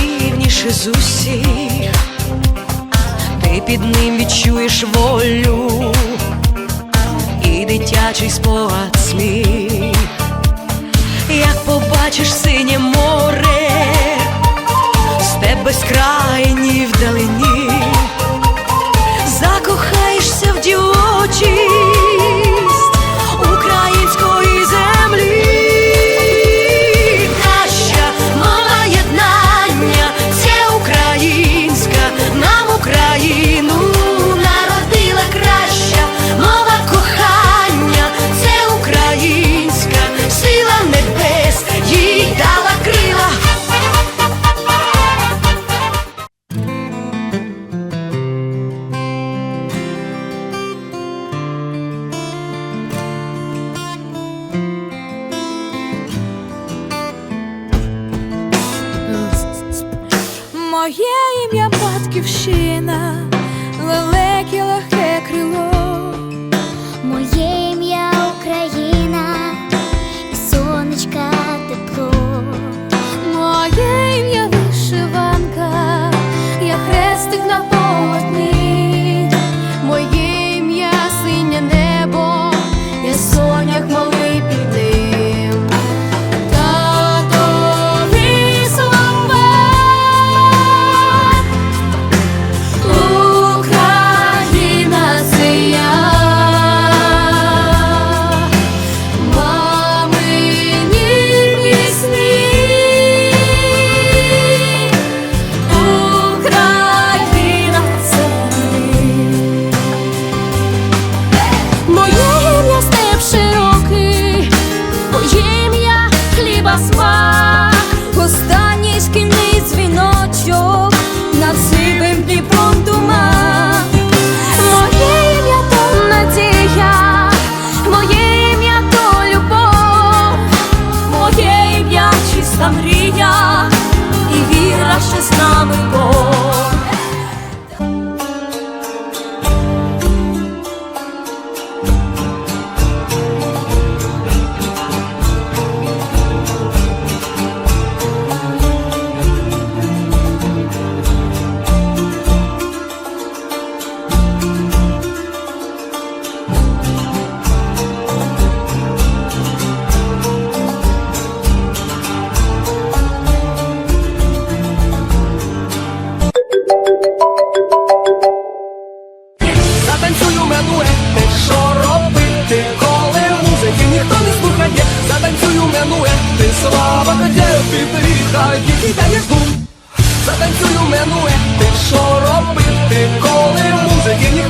чарівніше з усіх, ти під ним відчуєш волю і дитячий спогад сміх, як побачиш. Моє ім'я батьківщина, лелеки легке 求 ти слава де підріхає, і даєш гум. Затанцюю мене, ти що робити, коли музики ніхто